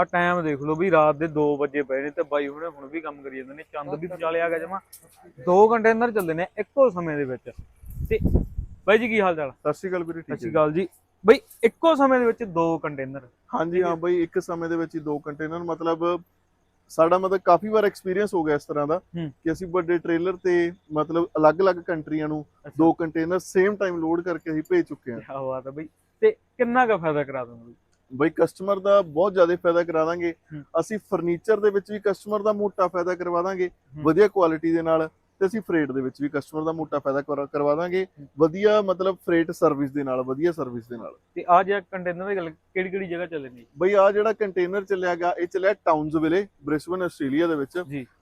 ਆ ਟਾਈਮ ਦੇਖ ਲਓ ਵੀ ਰਾਤ ਦੇ 2 ਵਜੇ ਪਏ ਨੇ ਤੇ ਬਾਈ ਹੁਣੇ ਹੁਣ ਵੀ ਕੰਮ ਕਰੀ ਜਾਂਦੇ ਨੇ ਚੰਦ ਵੀ ਵਿਚਾਲੇ ਆ ਗਿਆ ਜਮਾ। 2 ਘੰਟੇ ਅੰਦਰ ਚੱਲਦੇ ਨੇ ਇੱਕੋ ਸਮੇਂ ਦੇ ਵਿੱਚ। ਤੇ ਬਾਈ ਜੀ ਕੀ ਹਾਲ ਚਾਲ? ਸਤਿ ਸ਼੍ਰੀ ਅਕਾਲ ਵੀਰੇ ਸਤਿ ਠੀਕ ਸ਼੍ਰੀ ਹੈ ਅਕਾਲ ਜੀ। ਬਈ ਇੱਕੋ ਸਮੇਂ ਦੇ ਵਿੱਚ ਦੋ ਕੰਟੇਨਰ ਹਾਂਜੀ ਹਾਂ ਬਈ ਇੱਕ ਸਮੇਂ ਦੇ ਵਿੱਚ ਹੀ ਦੋ ਕੰਟੇਨਰ ਮਤਲਬ ਸਾਡਾ ਮਤਲਬ ਕਾਫੀ ਵਾਰ ਐਕਸਪੀਰੀਅੰਸ ਹੋ ਗਿਆ ਇਸ ਤਰ੍ਹਾਂ ਦਾ। ਕਿ ਅਸੀਂ ਵੱਡੇ ਟ੍ਰੇਲਰ ਤੇ ਮਤਲਬ ਅਲੱਗ-ਅਲੱਗ ਕੰਟਰੀਆਂ ਨੂੰ ਦੋ ਕੰਟੇਨਰ ਸੇਮ ਟਾਈਮ ਲੋਡ ਕਰਕੇ ਅਸੀਂ ਭੇਜ ਚੁੱਕੇ ਹਾਂ। ਕਿਆ ਬਾਤ ਹੈ ਬਈ। ਤੇ ਕਿੰਨਾ ਕੁ ਫਾਇਦਾ ਕਰਾ ਦੋਗੇ ਬਈ ਕਸਟਮਰ ਦਾ ਬਹੁਤ ਜ਼ਿਆਦਾ ਫਾਇਦਾ ਕਰਾ ਦਾਂਗੇ। ਅਸੀਂ ਫਰਨੀਚਰ ਦੇ ਵਿੱਚ ਵੀ ਕਸਟਮਰ ਦਾ ਮੋਟਾ ਫਾਇਦਾ ਕਰਵਾ ਦਾਂਗੇ। ਵਧੀਆ ਕੁਆਲਿਟੀ ਦੇ ਨਾਲ ਤੇ ਅਸੀਂ ਫਰੇਟ ਦੇ ਵਿੱਚ ਵੀ ਕਸਟਮਰ ਦਾ ਮੋਟਾ ਫਾਇਦਾ ਕਰਵਾ- ਦਾਂਗੇ। ਵਧੀਆ ਮਤਲਬ ਫਰੇਟ ਸਰਵਿਸ ਦੇ ਨਾਲ ਵਧੀਆ ਸਰਵਿਸ ਦੇ ਨਾਲ। ਤੇ ਆ ਜਿਹੜਾ ਕੰਟੇਨਰ ਦੀ ਗੱਲ ਕਿਹੜੀ ਕਿਹੜੀ ਜਗ੍ਹਾ ਚੱਲੇ ਨੇ? ਬਈ ਆ ਜਿਹੜਾ ਕੰਟੇਨਰ ਚੱਲਿਆ ਗਿਆ ਇਹ ਚੱਲਿਆ ਟਾਊਨਸਵਿਲੇ ਬ੍ਰਿਸਬਨ ਆਸਟ੍ਰੇਲੀਆ ਦੇ ਵਿੱਚ।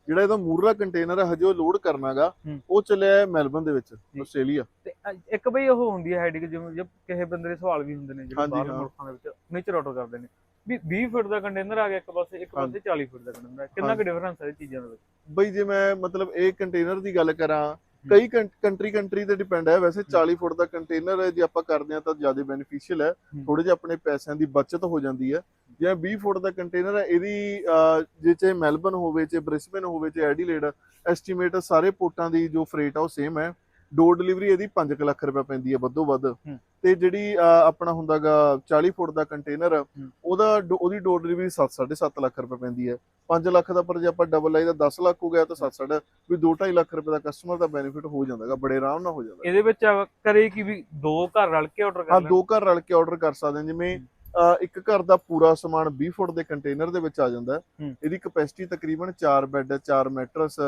ਜਿਹੜਾ ਇਹਦਾ ਮੂਰਲਾ ਕੰਟੇਨਰ ਹੈ ਹਜੇ ਉਹ ਲੋਡ ਕਰਨਾਗਾ। ਉਹ ਚੱਲਿਆ ਮੈਲਬਨ ਦੇ ਵਿੱਚ ਆਸਟ੍ਰੇਲੀਆ। ਤੇ ਇੱਕ ਬਈ ਉਹ ਹੁੰਦੀ ਹੈ ਹੈਡਿੰਗ ਜਿਵੇਂ ਜੇ ਕਿਸੇ ਬੰਦੇ ਦੇ ਸਵਾਲ ਵੀ ਹੁੰਦੇ ਨੇ ਜਿਹੜੇ ਬਾਹਰ। ਮੁਲਕਾਂ ਦੇ ਵਿੱਚ ਨੇਚਰ ਆਰਡਰ ਕਰਦੇ ਨੇ। ਵੀ 20 ਫੁੱਟ ਦਾ ਕੰਟੇਨਰ ਆ ਗਿਆ ਇੱਕ ਪਾਸੇ ਇੱਕ ਪਾਸੇ 40 ਫੁੱਟ ਦਾ ਕੰਟੇਨਰ ਕਿੰਨਾ ਕੁ ਡਿਫਰੈਂਸ ਹੈ ਇਹ ਚੀਜ਼ਾਂ ਦੇ ਵਿੱਚ? ਬਈ ਜੇ ਮੈਂ ਮਤਲਬ ਇਹ ਕੰਟੇਨਰ ਦੀ ਗੱਲ ਕਰਾਂ ਕਈ ਕੰਟਰੀ ਕੰਟਰੀ ਤੇ ਡਿਪੈਂਡ ਹੈ ਵੈਸੇ 40 ਫੁੱਟ ਦਾ ਕੰਟੇਨਰ ਜੇ ਆਪਾਂ ਕਰਦੇ ਹਾਂ ਤਾਂ ਜ਼ਿਆਦਾ ਬੈਨੀਫੀਸ਼ੀਅਲ ਹੈ। ਥੋੜੇ ਜਿਹਾ ਆਪਣੇ ਪੈਸਿਆਂ ਦੀ ਬਚਤ ਹੋ ਜਾਂਦੀ ਹੈ। ਜੇ 20 ਫੁੱਟ ਦਾ ਕੰਟੇਨਰ ਹੈ ਇਹਦੀ ਜੇ ਚਾਹੇ ਮੈਲਬਨ ਹੋਵੇ ਚਾਹੇ ਬ੍ਰਿਸਬਨ ਹੋਵੇ ਚਾਹੇ ਐਡੀਲੇਡ ਐਸਟੀਮੇਟ ਸਾਰੇ ਪੋਰਟਾਂ ਦੀ ਜੋ ਫਰੇਟ ਆ ਉਹ ਸੇਮ ਹੈ। ਡੋਰ ਡਿਲੀਵਰੀ ਇਹਦੀ 5 ਲੱਖ ਰੁਪਏ ਪੈਂਦੀ ਹੈ ਵੱਧੋ ਵੱਧ। ਤੇ ਜਿਹੜੀ ਆਪਣਾ ਹੁੰਦਾਗਾ 40 ਫੁੱਟ ਦਾ ਕੰਟੇਨਰ ਉਹਦਾ ਉਹਦੀ ਡੋਰ ਡਿਲੀਵਰੀ 7 7.5 ਲੱਖ ਰੁਪਏ ਪੈਂਦੀ ਹੈ। 5 ਲੱਖ ਦਾ ਪਰ ਜੇ ਆਪਾਂ ਡਬਲ ਲਾਈ ਤਾਂ 10 ਲੱਖ ਹੋ ਗਿਆ ਤਾਂ 7 ਸਾਡਾ ਵੀ 2.5 ਲੱਖ ਰੁਪਏ ਦਾ ਕਸਟਮਰ ਦਾ ਬੈਨੀਫਿਟ ਹੋ ਜਾਂਦਾਗਾ ਬੜੇ ਆਰਾਮ ਨਾਲ ਹੋ ਜਾਂਦਾ ਇਹਦੇ ਵਿੱਚ ਕਰੇ ਕਿ ਵੀ ਦੋ ਘਰ ਰਲ ਕੇ ਆਰਡਰ ਹਾਂ ਕਰ ਲੈਣ? ਦੋ ਘਰ ਰਲ ਕੇ ਆਰਡਰ ਕਰ ਸਕਦੇ ਹਾਂ ਜਿਵੇਂ ਇੱਕ ਘਰ ਦਾ ਪੂਰਾ ਸਮਾਨ 20 ਫੁੱਟ ਦੇ ਕੰਟੇਨਰ ਦੇ ਵਿੱਚ ਆ ਜਾਂਦਾ। ਇਹਦੀ ਕਪੈਸਿਟੀ ਤਕਰੀਬਨ 4 ਬੈੱਡ 4 ਮੈਟਰਸ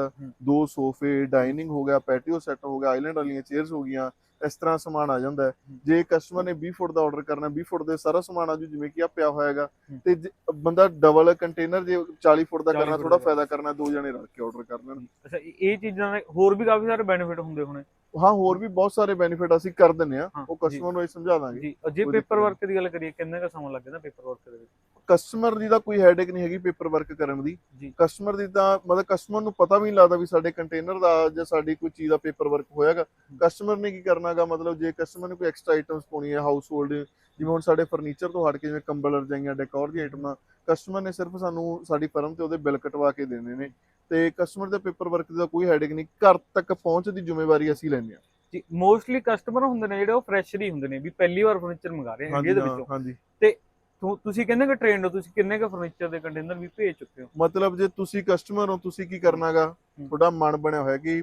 ਦੋ ਸੋਫੇ ਡਾਈਨਿੰਗ ਹੋ ਗਿਆ ਪੈਟੀਓ ਸੈੱਟ ਹੋ ਗਿਆ ਆਈਲੈਂਡ ਵਾਲੀਆਂ ਚੇਅਰਸ ਹੋ ਗਈਆਂ ਇਸ ਤਰ੍ਹਾਂ ਸਮਾਨ ਆ ਜਾਂਦਾ ਹੈ। ਜੇ ਕਸਟਮਰ ਨੇ 20 ਫੁੱਟ ਦਾ ਆਰਡਰ ਕਰਨਾ 20 ਫੁੱਟ ਦੇ ਸਾਰਾ ਸਮਾਨ ਆ ਜੂ ਜਿਵੇਂ ਕਿ ਆ ਪਿਆ ਹੋਇਆ ਹੈਗਾ ਹੂੰ। ਤੇ ਜੇ ਬੰਦਾ ਡਬਲ ਕੰਟੇਨਰ ਜੇ 40 ਫੁੱਟ ਦਾ 40 ਕਰਨਾ ਫੁੱਟ ਥੋੜਾ ਦਾ। ਫਾਇਦਾ ਕਰਨਾ ਦੋ ਜਣੇ ਰਲ ਕੇ ਆਰਡਰ ਕਰ ਲੈਣ। ਅੱਛਾ ਇਹ ਇਹ ਚੀਜ਼ਾਂ ਦੇ ਹੋਰ ਵੀ ਕਾਫੀ ਸਾਰੇ ਬੈਨੀਫਿਟ ਹੁੰਦੇ ਹੋਣੇ। ਹਾਂ ਹੋਰ ਵੀ ਬਹੁਤ ਸਾਰੇ ਬੈਨੀਫਿਟ ਅਸੀਂ ਕਰ ਦਿੰਨੇ ਆ ਹਾਂ, ਉਹ ਜੀ। ਕਸਟਮਰ ਨੂੰ ਇਹ ਸਮਝਾ ਦਾਂਗੇ। ਜੀ ਜੇ ਪੇਪਰ। ਵਰਕ ਦੀ ਗੱਲ ਕਰੀਏ ਕਿੰਨੇ ਦਾ ਸਮਾਂ ਲੱਗ ਜਾਂਦਾ ਪੇਪਰ ਵਰਕ ਦੇ ਵਿੱਚ? ਕਸਟਮਰ ਦੀ ਤਾਂ ਕੋਈ ਹੈਡੇਕ ਨਹੀਂ ਹੈਗੀ ਪੇਪਰ ਵਰਕ ਕਰਨ ਦੀ। ਜੀ। ਕਸਟਮਰ ਦੀ ਤਾਂ ਮਤਲਬ ਕਸਟਮਰ ਨੂੰ ਪਤਾ ਵੀ ਨਹੀਂ ਲੱਗਦਾ ਵੀ ਸਾਡੇ ਕੰਟੇਨਰ ਦਾ ਜਾਂ ਸਾਡੀ ਕੋਈ ਚੀਜ਼ ਦਾ ਪੇਪਰ ਵਰਕ ਹੋਇਆਗਾ ਕਸਟਮਰ ਨੇ ਕੀ ਕਰਨਾਗਾ ਮਤਲਬ ਜੇ ਕਸਟਮਰ ਨੇ ਕੋਈ ਐਕਸਟਰਾ ਆਈਟਮਸ ਪਾਉਣੀ ਹੈ ਹਾਊਸ ਹੋਲਡ ਜਿਵੇਂ ਹੁਣ ਸਾਡੇ ਫਰਨੀਚਰ ਤੋਂ ਹਟ ਕੇ ਜਿਵੇਂ ਕੰਬਲ ਰਜਾਈਆਂ ਡੈਕੋਰ ਦੀਆਂ ਆਈਟਮਾਂ ਕਸਟਮਰ ਨੇ ਸਿਰਫ ਸਾਨੂੰ ਸਾਡੀ ਫਰਮ ਤੇ ਉਹਦੇ ਬਿੱਲ ਕਟਵਾ ਕੇ ਦੇਣੇ ਨੇ ਤੇ ਕਸਟਮਰ ਦੇ ਪੇਪਰ ਵਰਕ ਦਾ ਕੋਈ ਹੈਡੇਕ ਨਹੀਂ ਘਰ ਤੱਕ ਪਹੁੰਚ ਦੀ ਜ਼ਿੰਮੇਵਾਰੀ ਅਸੀਂ ਲੈਂਦੇ ਹਾਂ। ਜੀ ਮੋਸਟਲੀ ਕਸਟਮਰ ਹੁੰਦੇ ਨੇ ਜਿਹੜੇ ਉਹ ਫਰੈਸ਼ਰ ਹੀ ਹੁੰਦੇ ਨੇ ਵੀ ਪਹਿਲੀ ਵਾਰ ਫਰਨੀਚਰ ਮੰਗਾ ਰਹੇ ਨੇ ਇਹਦੇ ਵਿੱਚੋਂ। ਹਾਂਜੀ। ਤੁ- ਤੁਸੀਂ ਕਿੰਨੇ ਕੁ ਟ੍ਰੇਨਡ ਹੋ? ਤੁਸੀਂ ਕਿੰਨੇ ਕੁ ਫਰਨੀਚਰ ਦੇ ਕੰਟੇਨਰ ਵੀ ਭੇਜ ਚੁੱਕੇ ਹੋ? ਮਤਲਬ ਜੇ ਤੁਸੀਂ ਕਸਟਮਰ ਹੋ ਤੁਸੀਂ ਕੀ ਕਰਨਾਗਾ। ਤੁਹਾਡਾ ਮਨ ਬਣਿਆ ਹੋਇਆ ਕਿ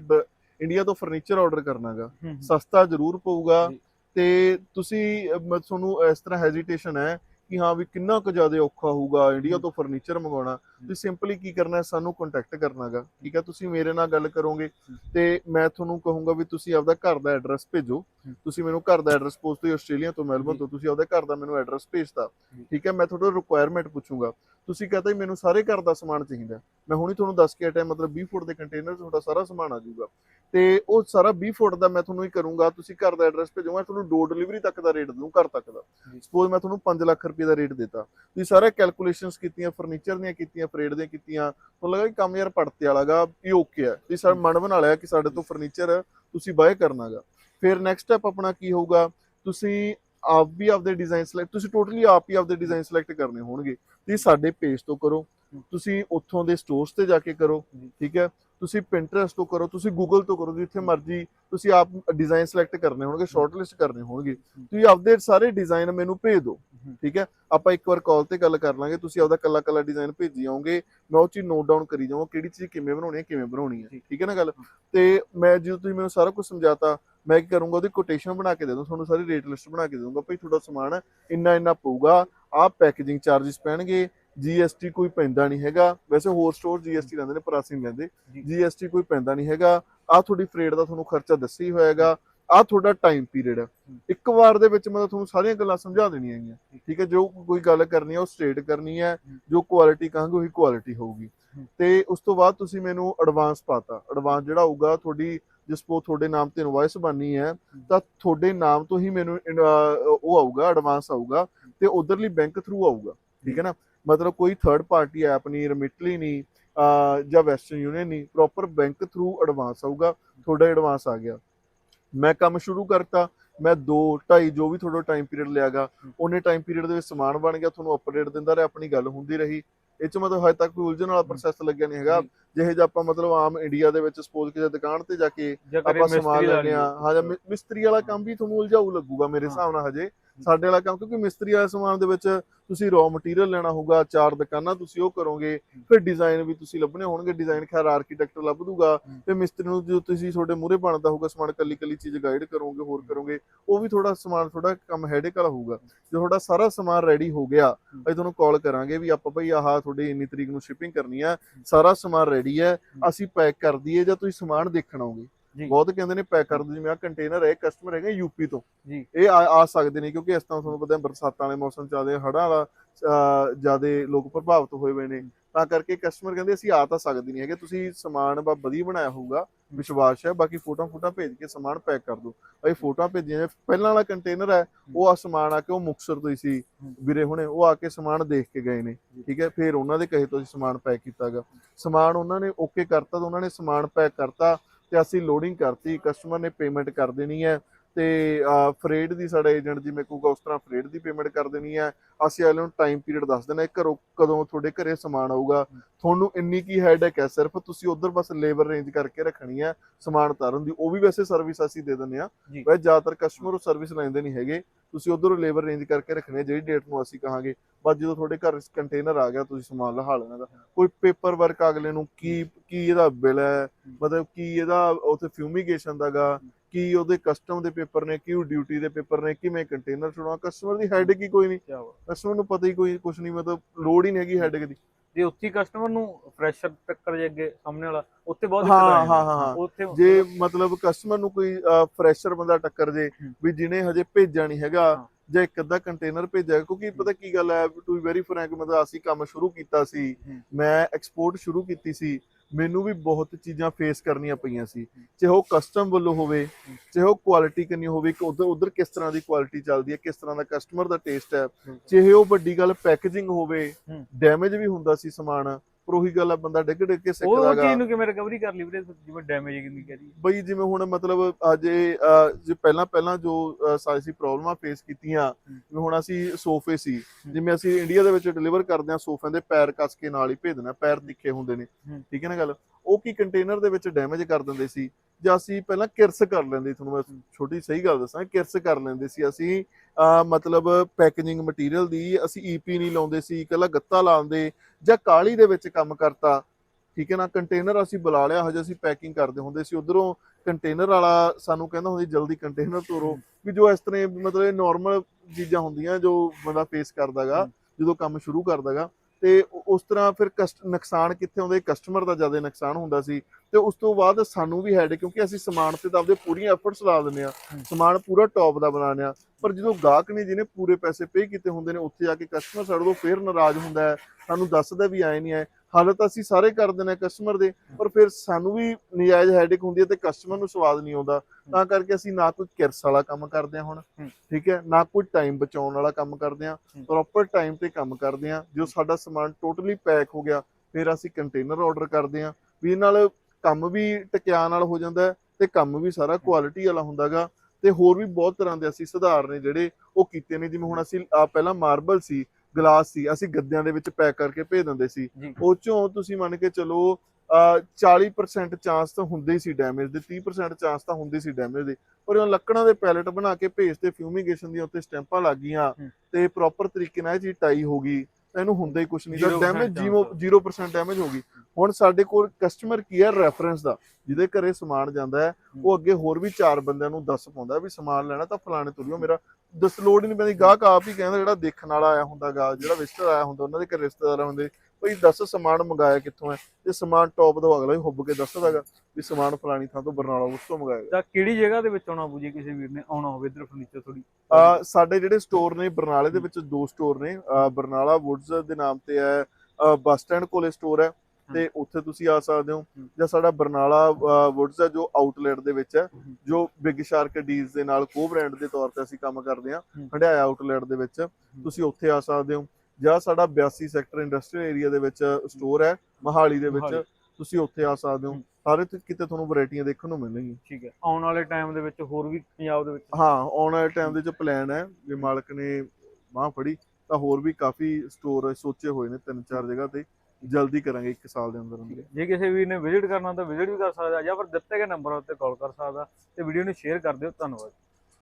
ਇੰਡੀਆ ਤੋਂ ਫਰਨੀਚਰ ਆਰਡਰ ਕਰਨਾਗਾ। ਸਸਤਾ ਜ਼ਰੂਰ ਪਊਗਾ। ਤੇ ਤੁਸੀਂ ਤੁਹਾਨੂੰ ਇਸ ਤਰ੍ਹਾਂ ਹੈਜ਼ਿਟੇਸ਼ਨ ਹੈ ਕਿ ਹਾਂ ਵੀ ਕਿੰਨਾ ਕੁ ਜ਼ਿਆਦਾ ਔਖਾ ਹੋਊਗਾ ਇੰਡੀਆ। ਤੋਂ ਫਰਨੀਚਰ ਮੰਗਾਉਣਾ ਤੁਸੀਂ ਸਿੰਪਲੀ ਕੀ ਕਰਨਾ ਹੈ? ਸਾਨੂੰ ਕੰਟੈਕਟ ਕਰਨਾਗਾ ਠੀਕ ਹੈ ਤੁਸੀਂ ਮੇਰੇ ਨਾਲ ਗੱਲ ਕਰੋਗੇ ਤੇ ਮੈਂ ਤੁਹਾਨੂੰ ਕਹੂੰਗਾ ਵੀ ਤੁਸੀਂ ਆਪਦਾ ਘਰ ਦਾ ਐਡਰੈਸ ਭੇਜੋ। ਤੁਸੀਂ ਮੈਨੂੰ ਘਰ ਦਾ ਐਡਰੈਸ ਪੋਸਟ ਤੋਂ ਆਸਟ੍ਰੇਲੀਆ ਤੋਂ ਮੈਲਬਨ। ਤੋਂ ਤੁਸੀਂ ਆਪਦਾ ਘਰ ਦਾ ਮੈਨੂੰ ਐਡਰੈਸ ਭੇਜਤਾ। ਠੀਕ ਹੈ ਮੈਂ ਤੁਹਾਡੇ ਰਿਕੁਆਇਰਮੈਂਟ ਪੁੱਛੂੰਗਾ। ਤੁਸੀਂ ਕਹਤਾ ਮੈਨੂੰ ਸਾਰੇ ਘਰ ਦਾ ਸਮਾਨ ਚਾਹੀਦਾ। ਮੈਂ ਹੁਣੀ ਤੁਹਾਨੂੰ ਦੱਸ ਕੇ ਹਟਿਆ ਮਤਲਬ 20 ਫੁੱਟ ਦੇ ਕੰਟੇਨਰ ਤੁਹਾਡਾ ਸਾਰਾ ਸਮਾਨ ਆ ਜਾਊਗਾ। ਤੇ ਉਹ ਸਾਰਾ 20 ਫੁੱਟ ਦਾ ਮੈਂ ਤੁਹਾਨੂੰ ਹੀ ਕਰੂੰਗਾ ਤੁਸੀਂ ਘਰ ਦਾ ਐਡਰੈਸ ਭੇਜੋਗਾ ਤੁਹਾਨੂੰ ਡੋਰ ਡਿਲੀਵਰੀ ਤੱਕ ਦਾ ਰੇਟ ਦਊਂ ਘਰ ਤੱਕ ਦਾ। ਸਪੋਜ਼ ਮੈਂ ਤੁਹਾਨੂੰ 5 ਲੱਖ ਰੁਪਏ ਦਾ ਰੇਟ ਦਿੱਤਾ। ਤੁਸੀਂ ਸਾਰਾ ਕੈਲਕੂਲੇਸ਼ਨਸ ਕੀਤੀਆਂ ਫਰਨੀਚਰ ਦੀਆਂ ਕੀਤੀਆਂ ਫਰੇਟ ਦੀਆਂ ਕੀਤੀਆਂ। ਤੁਹਾਨੂੰ ਲੱਗਾ ਕਿ ਕੰਮ ਯਾਰ ਪੜਤੇ ਵਾਲਾਗਾ ਇਹ ਓਕੇ ਹੈ ਤੁਸੀਂ ਸਾਡਾ ਮਨ ਬਣਾ ਲਿਆ ਕਿ ਸਾਡੇ ਤੋਂ ਫਰਨੀਚਰ ਤੁਸੀਂ ਬਾਏ ਕਰਨਾਗਾ। ਫਿਰ ਨੈਕਸਟ ਸਟੈਪ ਆਪਣਾ ਕੀ ਹੋਊਗਾ? ਤੁਸੀਂ ਆਪ ਵੀ ਆਪਦੇ ਡਿਜ਼ਾਈਨ ਸਿਲੈਕਟ ਤੁਸੀਂ ਟੋਟਲੀ ਆਪ ਹੀ ਆਪਦੇ ਡਿਜ਼ਾਈਨ ਸਿਲੈਕਟ ਕਰਨੇ ਹੋਣਗੇ। ਤੁਸੀਂ ਸਾਡੇ ਪੇਜ ਤੋਂ ਕਰੋ। ਤੁਸੀਂ ਉੱਥੋਂ ਦੇ ਸਟੋਰਸ ਤੇ ਜਾ ਕੇ ਕਰੋ। ਠੀਕ ਹੈ? ਤੁਸੀਂ Pinterest ਤੋਂ ਕਰੋ ਤੁਸੀਂ Google ਤੋਂ ਕਰੋ ਜਿੱਥੇ ਮਰਜ਼ੀ ਤੁਸੀਂ ਆਪ ਡਿਜ਼ਾਈਨ ਸਿਲੈਕਟ ਕਰਨੇ ਹੋਣਗੇ ਸ਼ਾਰਟ ਲਿਸਟ ਕਰਨੇ ਹੋਣਗੇ। ਤੁਸੀਂ ਆਪਦੇ ਸਾਰੇ ਡਿਜ਼ਾਈਨ ਮੈਨੂੰ ਭੇਜ ਦਿਓ। ਠੀਕ ਹੈ? ਆਪਾਂ ਇੱਕ ਵਾਰ ਕਾਲ ਤੇ ਗੱਲ ਕਰ ਲਾਂਗੇ ਤੁਸੀਂ ਆਪਦਾ ਕੱਲਾ ਕੱਲਾ ਡਿਜ਼ਾਈਨ ਭੇਜੀ ਜਾਓਗੇ ਮੈਂ ਉਹ ਚੀਜ਼ ਨੋਟ ਡਾਊਨ ਕਰੀ ਜਾਵਾਂ ਕਿਹੜੀ ਚੀਜ਼ ਕਿਵੇਂ ਬਣਾਉਣੀ ਹੈ ਕਿਵੇਂ ਬਣਾਉਣੀ ਹੈ। ਠੀਕ ਹੈ ਨਾ ਗੱਲ? ਤੇ ਮੈਂ ਜਦੋਂ ਤੁਸੀਂ ਮੈਨੂੰ ਸਾਰਾ ਕੁਝ ਸਮਝਾਤਾ ਮੈਂ ਕੀ ਕਰੂੰਗਾ ਉਹਦੀ ਕੋਟੇਸ਼ਨ ਬਣਾ ਕੇ ਦੇ ਦੂੰ ਤੁਹਾਨੂੰ ਸਾਰੀ ਰੇਟ ਲਿਸਟ ਬਣਾ ਕੇ ਦੇ ਦੂੰਗਾ ਭਈ ਤੁਹਾਡਾ ਸਮਾਨ ਇੰਨਾ ਇੰਨਾ ਪਊਗਾ ਆਹ ਪੈਕੇਜਿੰਗ ਚਾਰजेस ਪੈਣਗੇ GST ਕੋਈ ਪੈਂਦਾ ਨਹੀਂ ਹੈਗਾ। ਵੈਸੇ ਹੋਰ ਸਟੋਰ GST ਲੈਂਦੇ ਨੇ ਪਰ ਅਸੀਂ ਨਹੀਂ ਲੈਂਦੇ। ਜੀ। GST ਕੋਈ ਪੈਂਦਾ ਨਹੀਂ ਹੈਗਾ। ਆਹ ਤੁਹਾਡੀ ਫਰੇਟ ਦਾ ਤੁਹਾਨੂੰ ਖਰਚਾ ਦੱਸਿਆ ਹੀ ਹੋਏਗਾ ਆਹ ਤੁਹਾਡਾ ਟਾਈਮ ਪੀਰੀਅਡ ਹੈ। ਇੱਕ ਵਾਰ ਦੇ ਵਿੱਚ ਮੈਂ ਤੁਹਾਨੂੰ ਸਾਰੀਆਂ ਗੱਲਾਂ ਸਮਝਾ ਦੇਣੀਆਂ ਹੈਗੀਆਂ। ਠੀਕ। ਹੈ ਜੋ ਕੋਈ ਗੱਲ ਕਰਨੀ ਹੈ ਉਹ ਸਟ੍ਰੇਟ ਕਰਨੀ ਹੈ। ਜੋ ਕੁਆਲਿਟੀ ਕਹਾਂਗੇ ਉਹੀ ਕੁਆਲਿਟੀ ਹੋਊਗੀ। ਤੇ ਉਸ ਤੋਂ ਬਾਅਦ ਤੁਸੀਂ ਮੈਨੂੰ ਐਡਵਾਂਸ ਪਾਤਾ। ਐਡਵਾਂਸ ਜਿਹੜਾ ਹੋਊਗਾ ਤੁਹਾਡੀ ਜਿਸ ਪੋ ਤੁਹਾਡੇ ਨਾਮ ਤੇ ਇਨਵੋਇਸ ਬਣਨੀ ਹੈ ਤਾਂ ਤੁਹਾਡੇ ਨਾਮ ਤੋਂ ਹੀ ਮੈਨੂੰ ਉਹ ਆਊਗਾ ਐਡਵਾਂਸ ਆਊਗਾ। ਤੇ ਉਧਰਲੀ ਬੈਂਕ ਥਰੂ ਆਊਗਾ। ਠੀਕ ਹੈ ਨਾ? ਮਤਲਬ ਕੋਈ ਥਰਡ ਪਾਰਟੀ ਐਪ ਨਹੀਂ ਰਮਿਟਲੀ ਨਹੀਂ ਜਾਂ ਵੈਸਟਰਨ ਯੂਨੀਅਨ ਨਹੀਂ ਪ੍ਰੋਪਰ ਬੈਂਕ ਥਰੂ ਐਡਵਾਂਸ ਆਊਗਾ ਤੁਹਾਡਾ ਐਡਵਾਂਸ ਆ ਗਿਆ ਮੈਂ ਕੰਮ ਸ਼ੁਰੂ ਕਰਤਾ ਮੈਂ 2 2.5 ਜੋ ਵੀ ਤੁਹਾਡਾ ਟਾਈਮ ਪੀਰੀਅਡ ਲਿਆਗਾ ਉਹਨੇ ਟਾਈਮ ਪੀਰੀਅਡ ਦੇ ਵਿੱਚ ਸਮਾਨ ਬਣ ਗਿਆ ਤੁਹਾਨੂੰ ਅਪਡੇਟ ਦਿੰਦਾ ਰਿਹਾ ਆਪਣੀ ਗੱਲ ਹੁੰਦੀ ਰਹੀ ਇਹ ਚ ਮਤਲਬ ਹਜੇ ਤੱਕ ਕੋਈ ਉਲਝਣ ਵਾਲਾ ਪ੍ਰੋਸੈਸ ਲੱਗਿਆ ਨਹੀਂ ਹੈਗਾ। ਜਿਹੇ ਜਿਹਾ ਆਪਾਂ ਮਤਲਬ ਆਮ ਇੰਡੀਆ ਦੇ ਵਿੱਚ ਸਪੋਜ਼ ਕਿਸੇ ਦੁਕਾਨ ਤੇ ਜਾ ਕੇ ਆਪਾਂ ਸਮਾਨ ਲੈਣੇ ਆ। ਹਾਂ ਮਿਸਤਰੀ ਵਾਲਾ ਕੰਮ ਵੀ ਤੁਹਾਨੂੰ ਉਲਝਾਊ ਲੱਗੂਗਾ ਮੇਰੇ। ਹਿਸਾਬ ਨਾਲ ਹਜੇ ਸਾਡੇ ਵਾਲਾ ਕੰਮ ਕਿਉਂਕਿ ਮਿਸਤਰੀ ਵਾਲੇ ਸਮਾਨ ਦੇ ਵਿੱਚ ਤੁਸੀਂ ਰॉ ਮਟੀਰੀਅਲ ਲੈਣਾ ਹੋਊਗਾ ਚਾਰ ਦੁਕਾਨਾਂ ਤੁਸੀਂ ਉਹ ਕਰੋਗੇ ਫਿਰ ਡਿਜ਼ਾਈਨ ਵੀ ਤੁਸੀਂ ਲੱਭਣੇ ਹੋਣਗੇ ਡਿਜ਼ਾਈਨ ਖੈਰ ਆਰਕੀਟੈਕਟ ਲੱਭ ਦੂਗਾ। ਤੇ ਮਿਸਤਰੀ ਨੂੰ ਜੋ ਤੁਸੀਂ ਤੁਹਾਡੇ ਮੂਹਰੇ ਬਣਦਾ ਹੋਊਗਾ ਸਮਾਨ ਕੱਲੀ ਕੱਲੀ ਚੀਜ਼ ਗਾਈਡ ਕਰੋਗੇ ਹੋਰ ਕਰੋਗੇ ਉਹ ਵੀ ਥੋੜਾ ਸਮਾਨ ਥੋੜਾ ਕੰਮ ਹੈਡੇਕ ਵਾਲਾ ਹੋਊਗਾ। ਜੇ ਤੁਹਾਡਾ ਸਾਰਾ ਸਮਾਨ ਰੈਡੀ ਹੋ ਗਿਆ ਅਸੀਂ ਤੁਹਾਨੂੰ ਕਾਲ ਕਰਾਂਗੇ ਵੀ ਆਪਾਂ ਭਾਈ ਆਹ ਤੁਹਾਡੇ ਇੰਨੀ ਤਰੀਕ ਨੂੰ ਸ਼ਿਪਿੰਗ ਕਰਨੀ ਆ ਸਾਰਾ ਸਮਾਨ ਰੈਡੀ ਹੈ ਅਸੀਂ ਪੈਕ ਕਰ ਦਈਏ ਜਾਂ ਤੁਸੀਂ ਸਮਾਨ ਦੇਖਣ ਆਓਗੇ। ਜੀ। ਬਹੁਤ ਕਹਿੰਦੇ ਨੇ ਪੈਕ ਕਰ ਦਿਓ ਜਿਵੇਂ ਆ ਕੰਟੇਨਰ ਹੈ ਕਸਟਮਰ ਹੈਗਾ ਯੂਪੀ ਤੋਂ। ਜੀ। ਇਹ ਆ ਸਕਦੇ ਨੇ ਕਿਉਂਕਿ ਇਸ ਤਰ੍ਹਾਂ ਤੁਹਾਨੂੰ ਪਤਾ ਹੈ ਬਰਸਾਤਾਂ ਵਾਲੇ ਮੌਸਮ ਚ ਆਦੇ ਹੜ੍ਹਾਂ ਵਾਲਾ ਜ਼ਿਆਦਾ ਲੋਕ ਪ੍ਰਭਾਵਿਤ ਹੋਏ ਹੋਏ ਨੇ। ਤਾਂ ਕਰਕੇ ਕਸਟਮਰ ਕਹਿੰਦੇ ਅਸੀਂ ਆ ਤਾਂ ਸਕਦੇ ਨਹੀਂ ਹੈਗੇ। ਤੁਸੀਂ ਸਮਾਨ ਬਾ ਵਧੀਆ ਬਣਾਇਆ ਹੋਊਗਾ ਵਿਸ਼ਵਾਸ ਹੈ। ਬਾਕੀ ਫੋਟੋਆਂ ਫੋਟੋਆਂ ਭੇਜ ਕੇ ਸਮਾਨ ਪੈਕ ਕਰ ਦਿਓ। ਅਸੀਂ ਫੋਟੋਆਂ ਭੇਜੀਆਂ। ਪਹਿਲਾਂ ਵਾਲਾ ਕੰਟੇਨਰ ਹੈ ਉਹ ਆ ਸਮਾਨ ਆ ਕੇ ਉਹ ਮੁਕਸਰ ਤੋਂ ਹੀ ਸੀ। ਵੀਰੇ ਹੁਣੇ ਉਹ ਆ ਕੇ ਸਮਾਨ ਦੇਖ ਕੇ ਗਏ ਨੇ। ਠੀਕ ਹੈ ਫਿਰ ਉਹਨਾਂ ਦੇ ਕਹੇ ਤੋਂ ਅਸੀਂ ਸਮਾਨ ਪੈਕ ਕੀਤਾਗਾ ਸਮਾਨ ਉਹਨਾਂ ਨੇ ਓਕੇ ਕਰਤਾ ਤਾਂ ਉਹਨਾਂ ਨੇ ਸਮਾਨ ਪੈਕ ਕਰਤਾ। ਤੇ ਅਸੀਂ ਲੋਡਿੰਗ ਕਰਤੀ ਕਸਟਮਰ ਨੇ ਪੇਮੈਂਟ ਕਰ ਦੇਣੀ ਹੈ ਤੇ ਫਰੇਡ ਦੀ ਸਾਡਾ ਏਜੰਟ ਜਿਵੇਂ ਕਹੂਗਾ ਉਸ ਤਰ੍ਹਾਂ ਫਰੇਡ ਦੀ ਪੇਮੈਂਟ ਕਰ ਦੇਣੀ ਹੈ। ਅਸੀਂ ਅਗਲੇ ਨੂੰ ਟਾਈਮ ਪੀਰੀਅਡ ਦੱਸ ਦੇਣਾ ਹੈ ਘਰੋਂ ਕਦੋਂ ਤੁਹਾਡੇ ਘਰੇ ਸਮਾਨ ਆਊਗਾ। ਤੁਹਾਨੂੰ ਇੰਨੀ ਕੀ ਹੈਡਕ ਹੈ ਸਿਰਫ ਤੁਸੀਂ ਉਧਰ ਬਸ ਲੇਬਰ ਅਰੇਂਜ ਕਰਕੇ ਰੱਖਣੀ ਹੈ ਸਮਾਨ ਉਤਾਰਨ ਦੀ। ਉਹ ਵੀ ਵੈਸੇ ਸਰਵਿਸ ਅਸੀਂ ਦੇ ਦਿੰਦੇ ਆ। ਵੈਸੇ ਜ਼ਿਆਦਾਤਰ ਕਸਟਮਰ ਉਹ ਸਰਵਿਸ ਲੈਂਦੇ ਨਹੀਂ ਹੈਗੇ। ਤੁਸੀਂ ਉਧਰੋਂ ਲੇਬਰ ਅਰੇਂਜ ਕਰਕੇ ਰੱਖਣੀ ਹੈ ਜਿਹੜੀ ਡੇਟ ਨੂੰ ਅਸੀਂ ਕਹਾਂਗੇ। ਬਸ ਜਦੋਂ ਤੁਹਾਡੇ ਘਰ ਕੰਟੇਨਰ ਆ ਗਿਆ ਤੁਸੀਂ ਸਮਾਨ ਲਹਾ ਲੈਣਾ ਦਾ ਕੋਈ ਪੇਪਰ ਵਰਕ ਅਗਲੇ ਨੂੰ ਕੀ ਕੀ ਇਹਦਾ ਬਿੱਲ ਹੈ? ਮਤਲਬ ਕੀ ਇਹਦਾ ਉਥੇ ਫਿਊਮੀਗੇਸ਼ਨ ਦਾਗਾ ਕੀ ਉਹਦੇ ਕਸਟਮ ਦੇ ਪੇਪਰ ਨੇ ਕੀ ਡਿਊਟੀ ਦੇ ਪੇਪਰ ਨੇ ਕਿਵੇਂ ਕੰਟੇਨਰ ਛੁਡਾਉਣਾ ਕਸਟਮਰ ਦੀ ਹੈਡਕ ਹੀ ਕੋਈ ਨਹੀਂ। ਕਸਟਮਰ ਨੂੰ ਪਤਾ ਹੀ ਕੋਈ ਕੁਝ ਨਹੀਂ ਮਤਲਬ ਲੋੜ ਹੀ ਨਹੀਂ ਹੈਗੀ ਹੈਡਕ ਦੀ ਜੇ ਉੱਥੇ ਕਸਟਮਰ ਨੂੰ ਫਰੈਸ਼ਰ ਟੱਕਰ ਜੇ ਅੱਗੇ ਸਾਹਮਣੇ ਵਾਲਾ ਉੱਥੇ ਬਹੁਤ ਹਾਂ, ਹਾਂ, ਹਾਂ। ਉੱਥੇ ਜੇ ਮਤਲਬ ਕਸਟਮਰ ਨੂੰ ਕੋਈ ਫਰੈਸ਼ਰ ਬੰਦਾ ਟੱਕਰ ਜੇ। ਵੀ ਜਿਹਨੇ ਹਜੇ ਭੇਜਿਆ ਨਹੀਂ ਹੈਗਾ। ਜਾਂ ਇੱਕ ਅੱਧਾ ਕੰਟੇਨਰ ਭੇਜਿਆ ਕਿਉਂਕਿ ਪਤਾ ਕੀ ਗੱਲ ਹੈ ਟੂ ਵੈਰੀ ਫਰੈਂਕ ਮਤਲਬ ਅਸੀਂ ਕੰਮ ਸ਼ੁਰੂ ਕੀਤਾ ਸੀ। ਮੈਂ ਐਕਸਪੋਰਟ ਸ਼ੁਰੂ ਕੀਤੀ ਸੀ ਮੈਨੂੰ ਵੀ ਬਹੁਤ ਚੀਜ਼ਾਂ ਫੇਸ ਕਰਨੀਆਂ ਪਈਆਂ ਸੀ। ਚਾਹੇ ਉਹ ਕਸਟਮ ਵੱਲੋਂ ਹੋਵੇ ਚਾਹੇ ਉਹ ਕੁਆਲਿਟੀ ਕਰਨੀ ਹੋਵੇ ਕਿ ਉਧਰ ਉਧਰ ਕਿਸ ਤਰ੍ਹਾਂ ਦੀ ਕੁਆਲਿਟੀ ਚੱਲਦੀ ਹੈ ਕਿਸ ਤਰ੍ਹਾਂ ਦਾ ਕਸਟਮਰ ਦਾ ਟੇਸਟ ਹੈ। ਚਾਹੇ ਉਹ ਵੱਡੀ ਗੱਲ ਪੈਕੇਜਿੰਗ ਹੋਵੇ। ਡੈਮੇਜ ਵੀ ਹੁੰਦਾ ਸੀ ਸਮਾਨ ਪਰ ਉਹੀ ਗੱਲ ਆ ਬੰਦਾ ਡਿੱਗ ਡਿੱਗ ਕੇ ਉਹ ਸਿੱਖਦਾਗਾ ਚੀਜ਼ ਨੂੰ ਕਿਵੇਂ ਰਿਕਵਰੀ ਕਰ ਲਈ ਵੀਰੇ ਜਿਵੇਂ ਡੈਮੇਜ ਕਿੰਨੀ ਕਹਿ ਰਹੀ ਬਈ ਜਿਵੇਂ ਹੁਣ ਮਤਲਬ ਅਜੇ ਜੇ ਪਹਿਲਾਂ ਪਹਿਲਾਂ ਜੋ ਅ, ਸਾਰੀ ਸੀ ਪ੍ਰੋਬਲਮਾਂ ਫੇਸ ਕੀਤੀਆਂ ਜਿਵੇਂ ਹੁਣ ਅਸੀਂ ਸੋਫੇ ਸੀ ਜਿਵੇਂ ਅਸੀਂ ਇੰਡੀਆ ਦੇ ਵਿੱਚ ਡਿਲੀਵਰ ਕਰਦੇ ਹਾਂ ਸੋਫਿਆਂ ਦੇ ਪੈਰ ਕੱਸ ਕੇ ਨਾਲ ਹੀ ਭੇਜ ਹਾਂ ਪੈਰ ਤਿੱਖੇ ਹੁੰਦੇ ਨੇ। ਹੂੰ। ਠੀਕ ਹੈ ਨਾ ਗੱਲ? ਉਹ ਕੀ ਕੰਟੇਨਰ ਦੇ ਵਿੱਚ ਡੈਮੇਜ ਕਰ ਦਿੰਦੇ ਸੀ ਜਾਂ ਅਸੀਂ ਪਹਿਲਾਂ ਕਿਰਸ ਕਰ ਲੈਂਦੇ ਤੁਹਾਨੂੰ ਮੈਂ ਛੋਟੀ ਸਹੀ ਗੱਲ ਦੱਸਾਂ ਕਿਰਸ ਕਰ ਲੈਂਦੇ ਸੀ ਅਸੀਂ ਮਤਲਬ ਪੈਕੇਜਿੰਗ ਮਟੀਰੀਅਲ ਦੀ ਅਸੀਂ ਈਪੀ ਨਹੀਂ ਲਾਉਂਦੇ ਸੀ ਇਕੱਲਾ ਗੱਤਾ ਲਾਉਂਦੇ ਜਾਂ ਕਾਲੀ ਦੇ ਵਿੱਚ ਕੰਮ ਕਰਤਾ। ਠੀਕ ਹੈ ਨਾ ਕੰਟੇਨਰ ਅਸੀਂ ਬੁਲਾ ਲਿਆ ਹਜੇ ਅਸੀਂ ਪੈਕਿੰਗ ਕਰਦੇ ਹੁੰਦੇ ਸੀ। ਉਧਰੋਂ ਕੰਟੇਨਰ ਵਾਲਾ ਸਾਨੂੰ ਕਹਿੰਦਾ ਹੁੰਦੀ ਜਲਦੀ ਕੰਟੇਨਰ ਤੋਰੋ। ਵੀ ਜੋ ਇਸ ਤਰ੍ਹਾਂ ਮਤਲਬ ਇਹ ਨਾਰਮਲ ਚੀਜ਼ਾਂ ਹੁੰਦੀਆਂ ਜੋ ਬੰਦਾ ਫੇਸ ਕਰਦਾਗਾ ਜਦੋਂ ਕੰਮ ਸ਼ੁਰੂ ਕਰਦਾਗਾ। ਤੇ ਉਸ ਤਰ੍ਹਾਂ ਫਿਰ ਨੁਕਸਾਨ ਕਿੱਥੇ ਆਉਂਦਾ ਕਸਟਮਰ ਦਾ ਜ਼ਿਆਦਾ ਨੁਕਸਾਨ ਹੁੰਦਾ ਸੀ। ਤੇ ਉਸ ਤੋਂ ਬਾਅਦ ਸਾਨੂੰ ਵੀ ਹੈਡ ਕਿਉਂਕਿ ਅਸੀਂ ਸਮਾਨ ਤੇ ਤਾਂ ਆਪਦੇ ਪੂਰੀਆਂ ਐਫਰਟਸ ਲਾ ਦਿੰਦੇ ਆ। ਸਮਾਨ ਪੂਰਾ ਟੌਪ ਦਾ ਬਣਾਉਂਦੇ ਆ ਪਰ ਜਦੋਂ ਗਾਹਕ ਨੇ ਜਿਹਨੇ ਪੂਰੇ ਪੈਸੇ ਪੇ ਕੀਤੇ ਹੁੰਦੇ ਨੇ ਉੱਥੇ ਜਾ ਕੇ ਕਸਟਮਰ ਸਾਡੇ ਤੋਂ ਫੇਰ ਨਾਰਾਜ਼ ਹੁੰਦਾ ਹੈ। ਸਾਨੂੰ ਦੱਸਦਾ ਵੀ ਆਏ ਨਹੀਂ ਆਏ। ਹਾਲਤ ਅਸੀਂ ਸਾਰੇ ਕਰ ਦਿੰਦੇ ਆ ਕਸਟਮਰ ਦੇ ਪਰ ਫਿਰ ਸਾਨੂੰ ਵੀ ਨਜਾਇਜ਼ ਹੈਡਿਕ ਹੁੰਦੀ ਹੈ ਤੇ ਕਸਟਮਰ ਨੂੰ ਸਵਾਦ ਨਹੀਂ ਆਉਂਦਾ। ਤਾਂ ਕਰਕੇ ਅਸੀਂ ਨਾ ਕੋਈ ਕਿਰਸ ਵਾਲਾ ਕੰਮ ਕਰਦੇ ਆ ਹੁਣ ਹੂੰ। ਠੀਕ ਹੈ? ਨਾ ਕੋਈ ਟਾਈਮ ਬਚਾਉਣ ਵਾਲਾ ਕੰਮ ਕਰਦੇ ਆ ਹੂੰ। ਪ੍ਰੋਪਰ ਟਾਈਮ ਤੇ ਕੰਮ ਕਰਦੇ ਆ ਜੋ ਸਾਡਾ ਸਮਾਨ ਟੋਟਲੀ ਪੈਕ ਹੋ ਗਿਆ ਫਿਰ ਅਸੀਂ ਕੰਟੇਨਰ ਆਰਡਰ ਕਰਦੇ ਆ ਵੀ ਇਹ ਨਾਲ ਕੰਮ ਵੀ ਟਕਿਆ ਨਾਲ ਹੋ ਜਾਂਦਾ ਹੈ ਤੇ ਕੰਮ ਵੀ ਸਾਰਾ ਕੁਆਲਿਟੀ ਵਾਲਾ ਹੁੰਦਾਗਾ ਤੇ ਹੋਰ ਵੀ ਬਹੁਤ ਤਰ੍ਹਾਂ ਦੇ ਅਸੀਂ ਸੁਧਾਰ ਨੇ ਜਿਹੜੇ ਉਹ ਕੀਤੇ ਨੇ। ਜਿਵੇਂ ਹੁਣ ਅਸੀਂ ਆਹ ਪਹਿਲਾਂ ਮਾਰਬਲ ਸੀ ਗਲਾਸ ਸੀ ਅਸੀਂ ਗੱਦਿਆਂ ਦੇ ਵਿੱਚ ਪੈਕ ਕਰਕੇ ਭੇਜ ਦਿੰਦੇ ਸੀ। ਉਹ ਚੋਂ ਤੁਸੀਂ ਮੰਨ ਕੇ ਚਲੋ ਅਹ 40% ਚਾਂਸ ਤਾਂ ਹੁੰਦੇ ਹੀ ਸੀ ਡੈਮੇਜ ਦੇ 30% ਚਾਂਸ ਤਾਂ ਹੁੰਦੇ ਸੀ ਡੈਮੇਜ ਦੇ। ਪਰ ਉਹ ਲੱਕੜਾਂ ਦੇ ਪੈਲਟ ਬਣਾ ਕੇ ਭੇਜਦੇ ਫਿਊਮੀਗੇਸ਼ਨ ਦੀਆਂ ਉੱਤੇ ਸਟੈਂਪਾਂ ਲੱਗ ਗਈਆਂ। ਤੇ ਪ੍ਰੋਪਰ ਤਰੀਕੇ ਨਾਲ ਇਹ ਚੀਜ਼ ਟਾਈ ਹੋ ਗਈ। ਤਾਂ ਇਹਨੂੰ ਹੁੰਦਾ ਹੀ ਕੁਝ ਨਹੀਂ। ਤਾਂ 0% ਡੈਮੇਜ chance 0% ਡੈਮੇਜ ਹੋ ਗਈ। ਹੁਣ ਸਾਡੇ ਕੋਲ ਕਸਟਮਰ ਕੇਅਰ ਰੈਫਰੈਂਸ ਦਾ ਜਿਹਦੇ ਘਰੇ ਸਮਾਨ ਜਾਂਦਾ ਹੈ ਉਹ ਅੱਗੇ ਹੋਰ ਵੀ ਚਾਰ ਬੰਦਿਆਂ ਨੂੰ ਦੱਸ ਪਾਉਂਦਾ ਵੀ ਸਮਾਨ ਲੈਣਾ ਤਾਂ ਫਲਾਣੇ ਤੁਰਿਓ ਮੇਰਾ ਦੱਸ ਲੋੜ ਨਹੀਂ ਪੈਂਦੀ। ਗਾਹਕ ਆਪ ਹੀ ਕਹਿੰਦਾ ਜਿਹੜਾ ਦੇਖਣ ਵਾਲਾ ਆਇਆ ਹੁੰਦਾਗਾ ਜਿਹੜਾ ਵਿਜ਼ਟਰ ਆਇਆ ਹੁੰਦਾ ਉਹਨਾਂ ਦੇ ਘਰੇ ਰਿਸ਼ਤੇਦਾਰ ਹੁੰਦੇ ਭਈ ਦੱਸ ਸਮਾਨ ਮੰਗਾਇਆ ਕਿੱਥੋਂ ਹੈ? ਤੇ ਸਮਾਨ ਟੌਪ ਦਾ ਅਗਲਾ ਹੀ ਹੁੱਬ ਕੇ ਦੱਸਦਾਗਾ ਵੀ ਸਮਾਨ ਫਲਾਣੀ ਥਾਂ ਤੋਂ ਬਰਨਾਲਾ ਉਸ ਤੋਂ ਮੰਗਾਇਆ। ਤਾਂ ਕਿਹੜੀ ਜਗ੍ਹਾ ਦੇ ਵਿੱਚ ਆਉਣਾ ਪੂਜੀ ਕਿਸੇ ਵੀਰ ਨੇ ਆਉਣਾ ਹੋਵੇ ਇਧਰ ਫਰਨੀਚਰ ਥੋੜੀ ਆ ਸਾਡੇ ਜਿਹੜੇ ਸਟੋਰ ਨੇ ਬਰਨਾਲੇ ਦੇ ਵਿੱਚ ਦੋ ਸਟੋਰ ਨੇ। ਅਹ ਬਰਨਾਲਾ ਵੁੱਡਸ ਦੇ ਨਾਮ ਤੇ ਹੈ ਅਹ ਬੱਸ ਸਟੈਂਡ ਕੋਲੇ ਸਟੋਰ ਹੈ। ਤੇ ਉੱਥੇ ਤੁਸੀਂ ਆ ਸਕਦੇ ਹੋ। ਜਾਂ ਸਾਡਾ ਬਰਨਾਲਾ ਵੁੱਡਸ ਹੈ ਜੋ ਆਊਟਲੈਟ ਦੇ ਵਿੱਚ ਹੈ ਜੋ ਬਿਗ ਸ਼ਾਰਕ ਡੀਜ਼ ਦੇ ਨਾਲ ਕੋ ਬ੍ਰਾਂਡ ਦੇ ਤੌਰ ਤੇ ਅਸੀਂ ਕੰਮ ਕਰਦੇ ਹਾਂ। ਹੰਡਿਆਇਆ ਆਊਟਲੈਟ ਦੇ ਵਿੱਚ। ਤੁਸੀਂ ਉੱਥੇ ਆ ਸਕਦੇ ਹੋ। ਜਾਂ ਸਾਡਾ 82 ਸੈਕਟਰ ਇੰਡਸਟਰੀਅਲ ਏਰੀਆ ਦੇ ਵਿੱਚ ਸਟੋਰ ਹੈ ਮਹਾਲੀ ਦੇ ਵਿੱਚ। ਤੁਸੀਂ ਉੱਥੇ ਆ ਸਕਦੇ ਹੋ। ਸਾਰੇ ਤੇ ਕਿਤੇ ਤੁਹਾਨੂੰ ਵੈਰਾਈਟੀਆਂ ਦੇਖਣ ਨੂੰ ਮਿਲਣਗੀਆਂ। ਠੀਕ ਹੈ। ਆਉਣ ਵਾਲੇ ਟਾਈਮ ਦੇ ਵਿੱਚ ਹੋਰ ਵੀ ਪੰਜਾਬ ਦੇ ਵਿੱਚ? ਹਾਂ ਆਉਣ ਵਾਲੇ ਟਾਈਮ ਦੇ ਵਿੱਚ ਪਲਾਨ ਹੈ ਜੇ ਮਾਲਕ ਨੇ ਬਾਹ ਫੜੀ ਤਾਂ ਹੋਰ ਵੀ ਕਾਫੀ ਸਟੋਰ ਸੋਚੇ ਹੋਏ ਨੇ ਤਿੰਨ ਚਾਰ ਜਗ੍ਹਾ ਤੇ। ਜਲਦੀ ਕਰਾਂਗੇ 1 ਸਾਲ ਦੇ ਅੰਦਰ ਅੰਦਰ। ਜੇ ਕਿਸੇ ਵੀਰ ਨੇ ਵਿਜ਼ਿਟ ਕਰਨਾ ਤਾਂ ਵਿਜ਼ਿਟ ਵੀ ਕਰ ਸਕਦਾ ਜਾਂ ਫਿਰ ਦਿੱਤੇ ਗਏ ਨੰਬਰ ਉੱਤੇ ਕਾਲ ਕਰ ਸਕਦਾ ਤੇ ਵੀਡੀਓ ਨੂੰ ਸ਼ੇਅਰ ਕਰ ਦਿਓ। ਧੰਨਵਾਦ।